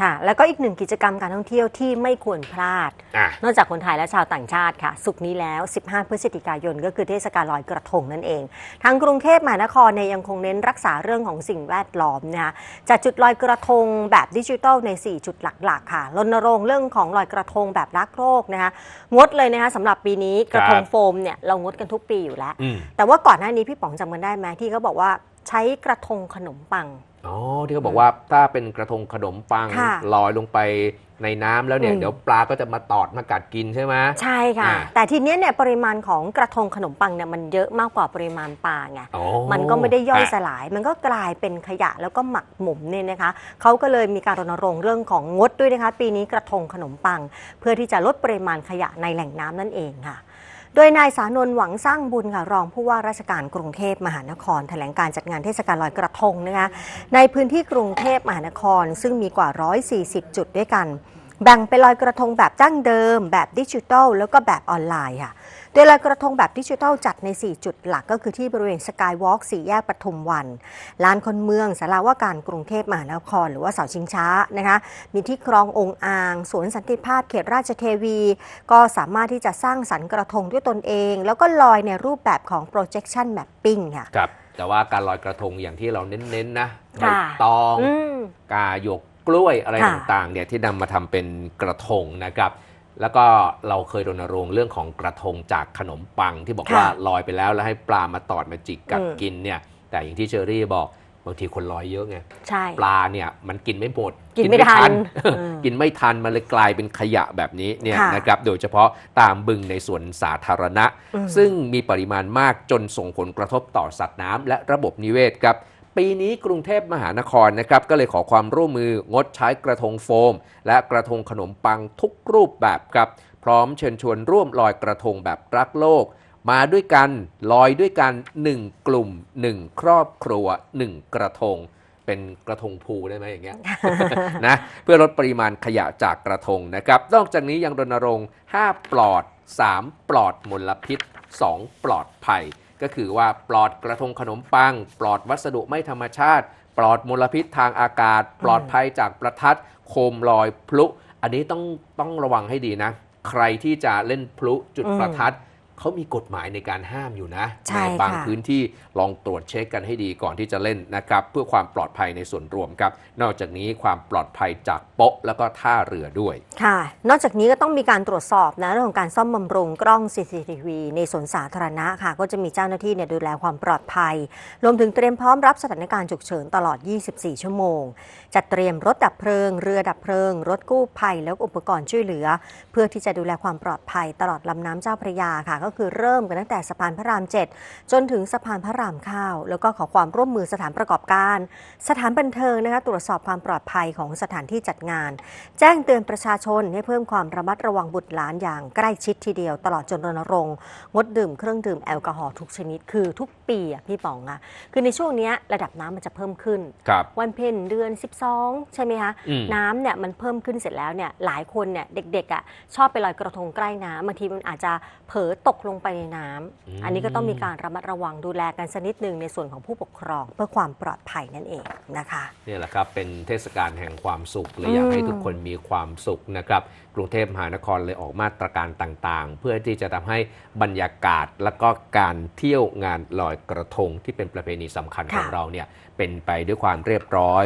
ค่ะ แล้วก็อีกหนึ่งกิจกรรมการท่องเที่ยวที่ไม่ควรพลาด อะ นอกจากคนไทยและชาวต่างชาติค่ะ สุกร์นี้แล้ว 15 พฤศจิกายน ก็คือเทศกาลลอยกระทงนั่นเอง ทางกรุงเทพมหานครเนี่ยยังคงเน้นรักษาเรื่องของสิ่งแวดล้อมนะคะจัดจุดลอยกระทงแบบดิจิทัลใน 4 จุดหลักๆ ค่ะรณรงค์เรื่องของลอยกระทงแบบรักโลกนะคะงดเลยนะคะสำหรับปีนี้กระทงครับ โฟมเนี่ยเรางดกันทุกปีอยู่แล้ว อืม แต่ว่าก่อนหน้านี้พี่ป๋องจำกันได้ไหมที่เขาบอกว่า ใช้กระทงขนมปัง อ๋อที่เขาบอกว่าถ้าเป็นกระทงขนมปังค่ะลอยลงไปในน้ำแล้วเนี่ย อืม เดี๋ยวปลาก็จะมาตอดมากัดกินใช่ไหม ใช่ค่ะ อ่า แต่ทีเนี้ยเนี่ยปริมาณของกระทงขนมปังเนี่ยมันเยอะมากกว่าปริมาณปลาไง อ๋อมันก็ไม่ได้ย่อยสะ ลาย มันก็กลายเป็นขยะแล้วก็หมักหมมเนี่ยนะคะ เขาก็เลยมีการรณรงค์เรื่องของงดด้วยนะคะ ปีนี้กระทงขนมปัง เพื่อที่จะลดปริมาณขยะในแหล่งน้ำนั่นเองค่ะโดยนายสานนท์หวังสร้างบุญค่ะรองผู้ว่าราชการกรุงเทพมหานคร แถลงการจัดงานเทศกาลลอยกระทงนะคะในพื้นที่กรุงเทพมหานคร ซึ่งมีกว่า 140 จุดด้วยกัน แบ่งเป็นลอยกระทงแบบจ้างเดิม แบบดิจิทัลแล้วก็แบบออนไลน์ค่ะ โดยลอยกระทงแบบดิจิทัลจัดใน 4 จุดหลักก็คือที่บริเวณสกายวอล์กสี่แยกปทุมวัน ลานคนเมืองสาราว่าการกรุงเทพมหานคร หรือว่าเสาชิงช้านะคะ มีที่คลององค์อ่าง สวนสันติภาพเขตราชเทวี ก็สามารถที่จะสร้างสรรค์กระทงด้วยตนเอง แล้วก็ลอยในรูปแบบของ projection mapping ค่ะครับแต่ว่าการลอยกระทงอย่างที่เราเน้นๆนะใบค่ะตองอืมกาหยก กล้วยอะไรค่ะ ต่างๆเนี่ยที่นำมาทำเป็นกระทงนะครับ แล้วก็เราเคยรณรงค์เรื่องของกระทงจากขนมปังที่บอกค่ะว่าลอยไปแล้วแล้วให้ปลามาตอดมาจิกกัดอืม กินเนี่ยแต่อย่างที่เชอรี่บอกบางทีคนลอยเยอะไง ใช่ ปลาเนี่ยมันกินไม่หมดกินไม่ทันอืมกินไม่ทัน มันเลยกลายเป็นขยะแบบนี้เนี่ยค่ะนะครับโดยเฉพาะตามบึงในสวนสาธารณะ อืมซึ่งมีปริมาณมากจนส่งผลกระทบต่อสัตว์น้ำและระบบนิเวศครับ ปีนี้กรุงเทพมหานครนะครับก็เลยขอความร่วมมืองดใช้กระทงโฟม และกระทงขนมปังทุกรูปแบบครับพร้อมเชิญชวนร่วมลอยกระทงแบบรักโลก มาด้วยกันลอยด้วยกัน 1 กลุ่ม 1 ครอบครัว 1 กระทง เป็นกระทงภูได้ไหมอย่างเงี้ยนะเพื่อลดปริมาณขยะจากกระทงนะครับนอกจากนี้ยังรณรงค์ 5 ปลอด 3 ปลอดมลพิษ 2 ปลอดภัย ก็คือว่าปลอดกระทงขนมปัง ปลอดวัสดุไม่ธรรมชาติ ปลอดมลพิษทางอากาศ ปลอดภัยจากประทัดโคมลอยพลุ อันนี้ต้องต้องระวังให้ดีนะ ใครที่จะเล่นพลุจุดอืมประทัด เขามีกฎหมายในการห้ามอยู่นะใช่บางค่ะพื้นที่ลองตรวจเช็คกันให้ดีก่อนที่จะเล่นนะครับ เพื่อความปลอดภัยในส่วนรวมครับ นอกจากนี้ความปลอดภัยจากโป๊ะแล้วก็ท่าเรือด้วย ค่ะ นอกจากนี้ก็ต้องมีการตรวจสอบนะเรื่องของการซ่อมบำรุงกล้อง CCTV ในสวนสาธารณะค่ะ ก็จะมีเจ้าหน้าที่เนี่ยดูแลความปลอดภัย รวมถึงเตรียมพร้อมรับสถานการณ์ฉุกเฉินตลอด 24 ชั่วโมง จัดเตรียมรถดับเพลิง เรือดับเพลิง รถกู้ภัยแล้วก็อุปกรณ์ช่วยเหลือ เพื่อที่จะดูแลความปลอดภัยตลอดลำน้ำเจ้าพระยาค่ะก็คือเริ่มกันตั้งแต่สะพานพระราม 7 จนถึงสะพานพระรามเก้าแล้วก็ขอความร่วมมือสถานประกอบการ สถานบันเทิงนะคะตรวจสอบความปลอดภัยของสถานที่จัดงาน แจ้งเตือนประชาชนให้เพิ่มความระมัดระวังบุตรหลานอย่างใกล้ชิดทีเดียว ตลอดจนรณรงค์งดดื่มเครื่องดื่มแอลกอฮอล์ทุกชนิดคือทุกปีอะพี่ป๋องอะคือในช่วงเนี้ยระดับน้ำมันจะเพิ่มขึ้นครับวันเพ็ญเดือน 12 ใช่ไหมคะอืมน้ำเนี่ยมันเพิ่มขึ้นเสร็จแล้วเนี่ยหลายคนเนี่ยเด็กๆอะชอบไปลอยกระทงใกล้น้ำบางทีมันอาจจะเผลอตกลงไปในน้ำอันนี้ก็ต้องมีการระมัดระวังดูแลกันสักนิดหนึ่งในส่วนของผู้ปกครอง เพื่อความปลอดภัยนั่นเองนะคะเนี่ยแหละครับเป็นเทศกาลแห่งความสุขเลยอยากให้ทุกคนมีความสุขนะครับกรุงเทพมหานครเลยออกมาตรการต่างๆ เพื่อที่จะทำให้บรรยากาศและก็การเที่ยวงานลอยกระทงที่เป็นประเพณีสำคัญของค่ะเราเนี่ยเป็นไปด้วยความเรียบร้อย